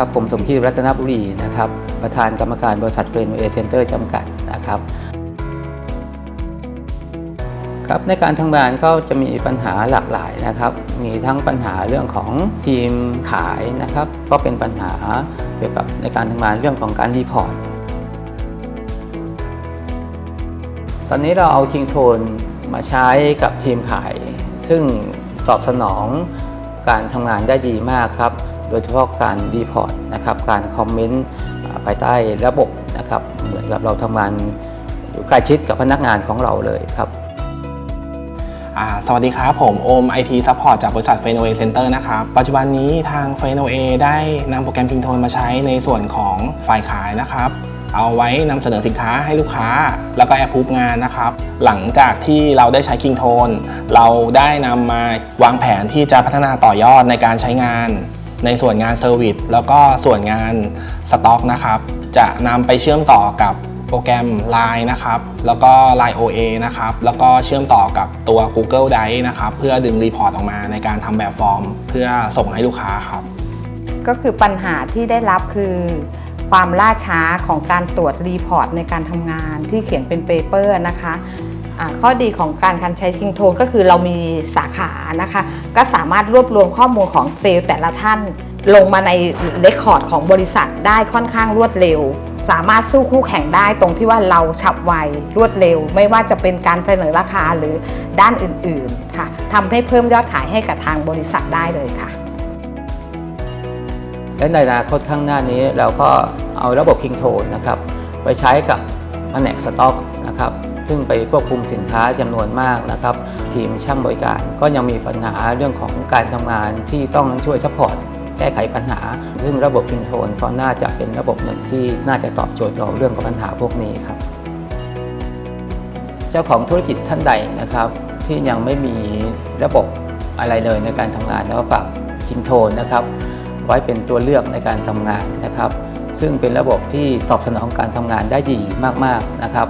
ครับผมสมคิดรัตนบุรีนะครับประธานกรรมการบริษัทเฟรนเอเซนเตอร์จำกัดนะครับครับในการทำงานก็จะมีปัญหาหลากหลายนะครับ มีทั้งปัญหาเรื่องของทีมขายนะครับ ก็เป็นปัญหาเกี่ยวกับในการทำงานเรื่องของการรีพอร์ตตอนนี้เราเอาคิงโทนมาใช้กับทีมขาย ซึ่งตอบสนองการทำงานได้ดีมากครับ โดยเฉพาะการรีพอร์ตนะครับการคอมเมนต์ภายใต้ระบบนะครับเหมือนกับเราทำงานอยู่ใกล้ชิดกับพนักงานของเราเลยครับสวัสดีครับ ผมโอม IT Support จากบริษัท f r e n o a Center นะครับ ปัจจุบันนี้ทาง f r e n o a ได้นำโปรแกรม Pingtone มาใช้ในส่วนของฝ่ายขายนะครับ เอาไว้นำเสนอสินค้าให้ลูกค้า แล้วก็แอปพูฟงานนะครับ หลังจากที่เราได้ใช้ Kingtone เราได้นำมาวางแผนที่จะพัฒนาต่อยอดในการใช้งาน ในส่วนงานเซอร์วิสแล้วก็ส่วนงานสต็อกนะครับจะนำไปเชื่อมต่อกับโปรแกรม Line นะครับ แล้วก็ Line OA นะครับ แล้วก็เชื่อมต่อกับตัว Google Drive นะครับ เพื่อดึงรีพอร์ตออกมาในการทำแบบฟอร์ม เพื่อส่งให้ลูกค้าครับ ก็คือปัญหาที่ได้รับคือ ความล่าช้าของการตรวจรีพอร์ตในการทำงานที่เขียนเป็นเปเปอร์นะคะ ข้อดีของการการใช้ทิงโทนก็คือเรามีสาขานะคะ ก็สามารถรวบรวมข้อมูลของเซลล์แต่ละท่านลงมาในเรคคอร์ดของบริษัทได้ค่อนข้างรวดเร็ว สามารถสู้คู่แข่งได้ตรงที่ว่าเราฉับไวรวดเร็ว ไม่ว่าจะเป็นการเสนอราคาหรือด้านอื่นๆค่ะทำให้เพิ่มยอดขายให้กับทางบริษัทได้เลยค่ะ และในอนาคตข้างหน้านี้เราก็เอาระบบ King t o n นะครับไปใช้กับแผนกสต็อกนะครับ ซึ่งไปควบคุมสินค้าจำนวนมากนะครับ ทีมช่างบริการก็ยังมีปัญหาเรื่องของการทำงานที่ต้องช่วยซัพพอร์ตแก้ไขปัญหา ซึ่งระบบ King t o n ก็น่าจะเป็นระบบหนึ่งที่น่าจะตอบโจทย์เราเรื่องของปัญหาพวกนี้ครับ เจ้าของธุรกิจท่านใดนะครับที่ยังไม่มีระบบอะไรเลยในการทำงานแล้วฝากชิงโทนนะครับ ไว้เป็นตัวเลือกในการทำงานนะครับ ซึ่งเป็นระบบที่ตอบสนองการทำงานได้ดีมากๆนะครับ